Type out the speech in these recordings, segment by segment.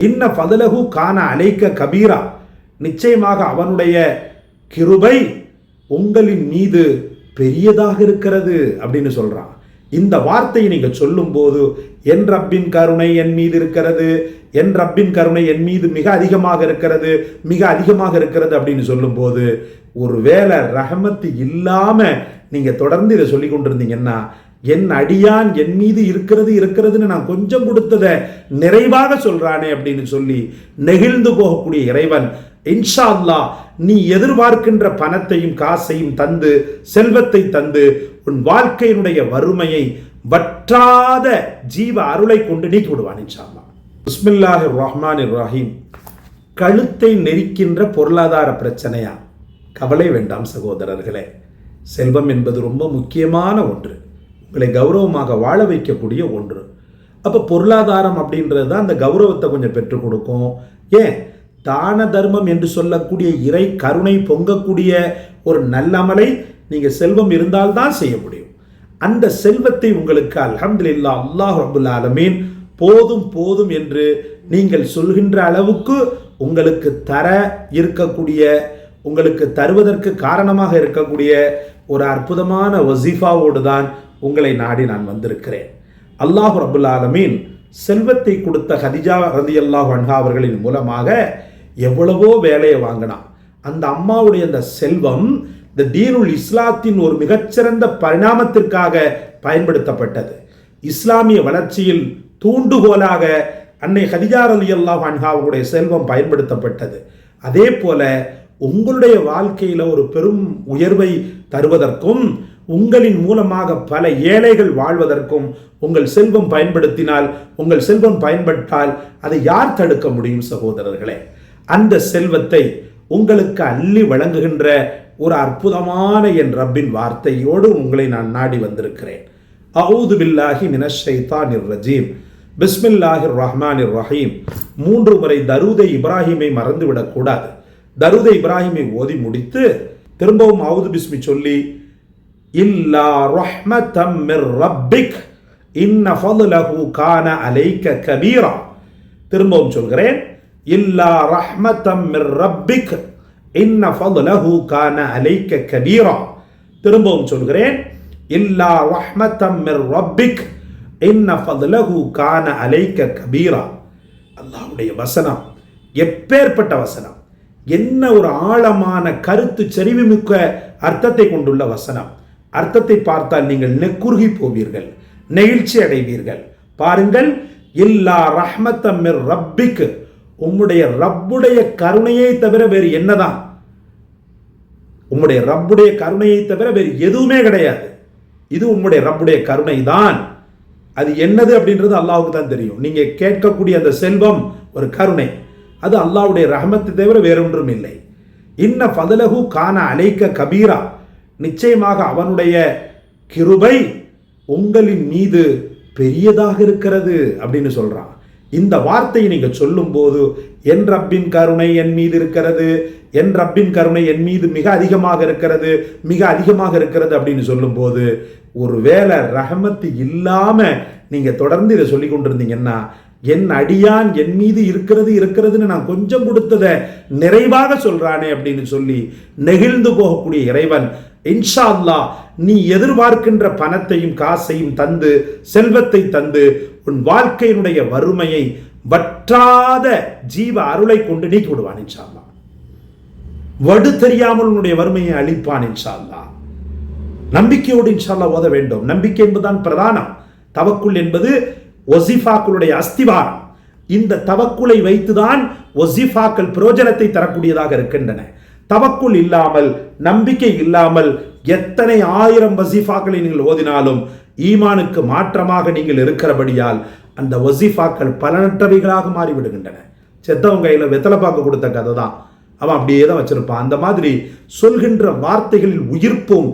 இன்ன ஃபதலகு கான அலைக்க கபீரா. நிச்சயமாக அவனுடைய கிருபை உங்களின் மீது பெரியதாக இருக்கிறது அப்படின்னு சொல்கிறான் இந்த வார்த்தையை நீங்கள் சொல்லும்போது என் ரப்பின் கருணை என் மீது இருக்கிறது என் ரப்பின் கருணை என் மீது மிக அதிகமாக இருக்கிறது மிக அதிகமாக இருக்கிறது அப்படின்னு சொல்லும்போது ஒருவேளை ரஹமத்து இல்லாமல் நீங்கள் தொடர்ந்து இதை சொல்லி கொண்டிருந்தீங்கன்னா என் அடியான் என் மீது இருக்கிறது இருக்கிறதுன்னு நான் கொஞ்சம் கொடுத்ததை நிறைவாக சொல்றானே அப்படின்னு சொல்லி நெகிழ்ந்து போகக்கூடிய இறைவன். இன்ஷா நீ எதிர்பார்க்கின்ற பணத்தையும் காசையும் தந்து செல்வத்தை தந்து உன் வாழ்க்கையினுடைய வறுமையை வற்றாத ஜீவ அருளை கொண்டு நீக்கி விடுவான் இன்ஷா அல்லாஹ் பிஸ்மில்லாஹி ரஹ்மான் ரஹீம் கழுத்தை நெரிக்கின்ற பொருளாதார பிரச்சனையா? கவலை வேண்டாம் சகோதரர்களே. செல்வம் என்பது ரொம்ப முக்கியமான ஒன்று. உங்களை கௌரவமாக வாழ வைக்கக்கூடிய ஒன்று. அப்போ பொருளாதாரம் அப்படின்றது தான் அந்த கௌரவத்தை கொஞ்சம் பெற்றுக் கொடுக்கும். ஏன்? தான தர்மம் என்று சொல்லக்கூடிய இறை கருணை பொங்கக்கூடிய ஒரு நல்லமலை நீங்கள் செல்வம் இருந்தால்தான் செய்ய முடியும். அந்த செல்வத்தை உங்களுக்கு அல்ஹம்துலில்லா அல்லாஹ் ரபுல் ஆலமீன் போதும் போதும் என்று நீங்கள் சொல்கின்ற அளவுக்கு உங்களுக்கு தர இருக்கக்கூடிய உங்களுக்கு தருவதற்கு காரணமாக இருக்கக்கூடிய ஒரு அற்புதமான வசீஃபாவோடு தான் உங்களை நாடி நான் வந்திருக்கிறேன். அல்லாஹ் ரபுல் ஆலமீன் செல்வத்தை கொடுத்த ஹதிஜா ரதி அல்லாஹ் அன்ஹா அவர்களின் மூலமாக எவ்வளவோ வேலையை வாங்கினான். அந்த அம்மாவுடைய அந்த செல்வம் இந்த தீனுல் இஸ்லாத்தின் ஒரு மிகச்சிறந்த பரிணாமத்திற்காக பயன்படுத்தப்பட்டது. இஸ்லாமிய வளர்ச்சியில் தூண்டுகோலாக அன்னை ஹதிஜார் அலி அல்லாஹ் அன்ஹாவுடைய செல்வம் பயன்படுத்தப்பட்டது. அதே போல உங்களுடைய வாழ்க்கையில் ஒரு பெரும் உயர்வை தருவதற்கும் உங்களின் மூலமாக பல ஏழைகள் வாழ்வதற்கும் உங்கள் செல்வம் பயன்படுத்தினால் உங்கள் செல்வம் பயன்பட்டால் அதை யார் தடுக்க முடியும் சகோதரர்களே? அந்த செல்வத்தை உங்களுக்கு அள்ளி வழங்குகின்ற ஒரு அற்புதமான என் ரப்பின் வார்த்தையோடு உங்களை நான் நாடி வந்திருக்கிறேன். அவுது பில்லாஹி மினஷைத்தான் ரஜீம். பிஸ்மில்லாஹிர் இர் ரஹீம். மூன்று முறை தருதை இப்ராஹிமை மறந்துவிடக்கூடாது. தருதை இப்ராஹிமை ஓதி முடித்து திரும்பவும் அவுது பிஸ்மி சொல்லி இல்லா ரஹ்மதம் மிர் ரப்பிக் இன்ன ஃபதுலஹு கான அலைக்க கபீரா திரும்பவும் சொல்கிறேன். இல்லா ரஹ்மதம் மிர் ரப்பிக் இன்ன ஃபதுலஹு கான அலைக்க கபீரா திரும்பவும் சொல்கிறேன். இல்லா ரஹ்மதம் மிர் ரப்பிக் இன்ன ஃபதுலஹு கான அலைக்க கபீரா அல்லாவுடைய வசனம் எப்பேற்பட்ட வசனம் என்ன ஒரு ஆழமான கருத்து செறிவுமிக்க அர்த்தத்தை கொண்டுள்ள வசனம். அர்த்தத்தை பார்த்தால் நீங்கள் நெக்குருகி போவீர்கள் நெகிழ்ச்சி அடைவீர்கள். பாருங்கள் இல்லா ரஹ்மத்தம்மிர் ரப்பிக்கு. உம்முடைய ரப்புடைய கருணையை தவிர வேறு என்னதான்? உம்முடைய ரப்புடைய கருணையை தவிர வேறு எதுவுமே கிடையாது. இது உம்முடைய ரப்புடைய கருணை தான் அது என்னது அப்படின்றது அல்லாவுக்கு தான் தெரியும். நீங்கள் கேட்கக்கூடிய அந்த செல்வம் ஒரு கருணை. அது அல்லாவுடைய ரஹமத்தை தவிர வேறொன்றும் இல்லை. இன்ன ஃபதலகு கான அலைக்க கபீரா. நிச்சயமாக அவனுடைய கிருபை உங்களின் மீது பெரியதாக இருக்கிறது அப்படின்னு சொல்கிறான் இந்த வார்த்தையை நீங்கள் சொல்லும்போது என் ரப்பின் கருணை என் மீது இருக்கிறது என் ரப்பின் கருணை என் மீது மிக அதிகமாக இருக்கிறது மிக அதிகமாக இருக்கிறது அப்படின்னு சொல்லும்போது ஒரு வேளை ரஹமத்து இல்லாமல் நீங்கள் தொடர்ந்து இதை சொல்லி கொண்டிருந்தீங்கன்னா என் அடியான் என் மீது இருக்கிறது இருக்கிறதுன்னு நான் கொஞ்சம் கொடுத்ததை நிறைவாக சொல்கிறானே அப்படின்னு சொல்லி நெகிழ்ந்து போகக்கூடிய இறைவன் இன்ஷா அல்லாஹ் நீ எதிர்பார்க்கின்ற பணத்தையும் காசையும் தந்து செல்வத்தை தந்து உன் வாழ்க்கையினுடைய வறுமையை வற்றாத ஜீவ அருளை கொண்டு நீக்கி விடுவான் இன்ஷா வடு தெரியாமல் உன்னுடைய வறுமையை அழிப்பான் இன்ஷா நம்பிக்கையோடு இன்ஷா அல்லாஹ் ஓத வேண்டும். நம்பிக்கை என்பதுதான் பிரதானம். தவக்குள் என்பது ஒசிஃபாக்களுடைய அஸ்திவாரம். இந்த தவக்குலை வைத்துதான் ஒசிஃபாக்கள் பிரயோஜனத்தை தரக்கூடியதாக இருக்கின்றன. தவக்குள் இல்லாமல் நம்பிக்கை இல்லாமல் எத்தனை ஆயிரம் வசீஃபாக்களை நீங்கள் ஓதினாலும் ஈமானுக்கு மாற்றமாக நீங்கள் இருக்கிறபடியால் அந்த வசீஃபாக்கள் பலனற்றவைகளாக மாறிவிடுகின்றன. செத்தவங்க கையில் வெத்தலை பார்க்க கொடுத்த கதை தான். அவன் அப்படியே தான் வச்சிருப்பான். அந்த மாதிரி சொல்கின்ற வார்த்தைகளில் உயிர்ப்பும்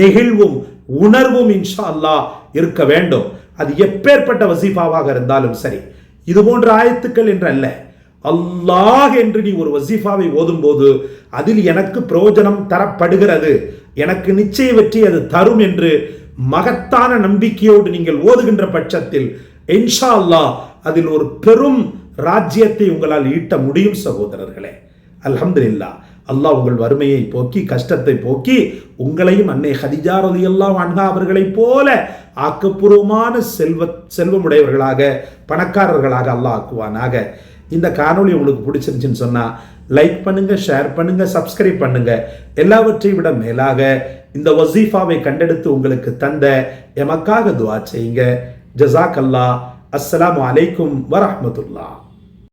நெகிழ்வும் உணர்வும் இன்ஷா அல்லாஹ் இருக்க வேண்டும். அது எப்பேற்பட்ட வசீஃபாவாக இருந்தாலும் சரி. இது போன்ற ஆயத்துக்கள் என்று அல்ல. அல்லாஹ் என்று நீ ஒரு வசீஃபாவை ஓதும்போது அதில் எனக்கு பிரயோஜனம் தரப்படுகிறது. எனக்கு நிச்சய வெற்றி அது தரும் என்று மகத்தான நம்பிக்கையோடு நீங்கள் ஓதுகின்ற பட்சத்தில் இன்ஷா அல்லாஹ் அதில் ஒரு பெரும் ராஜ்யத்தை உங்களால் ஈட்ட முடியும் சகோதரர்களே. அல்ஹம்துலில்லாஹ். அல்லாஹ் உங்கள் வறுமையை போக்கி கஷ்டத்தை போக்கி உங்களையும் அன்னை ஹதிஜா ரலியல்லாஹு அன்ஹா அவர்களைப் போல ஆக்கப்பூர்வமான செல்வ செல்வமுடையவர்களாக பணக்காரர்களாக அல்லாஹ் ஆக்குவானாக. இந்த காணொளி உங்களுக்கு பிடிச்சிருந்துச்சுன்னு சொன்னால் லைக் பண்ணுங்க ஷேர் பண்ணுங்கள் சப்ஸ்கிரைப் பண்ணுங்க. எல்லாவற்றையும் விட மேலாக இந்த வசீஃபாவை கண்டெடுத்து உங்களுக்கு தந்த எமக்காக துவா செய்யுங்க. ஜசாக் அல்லாஹ் அஸ்லாம் அலைக்கும் வரமத்துல்லா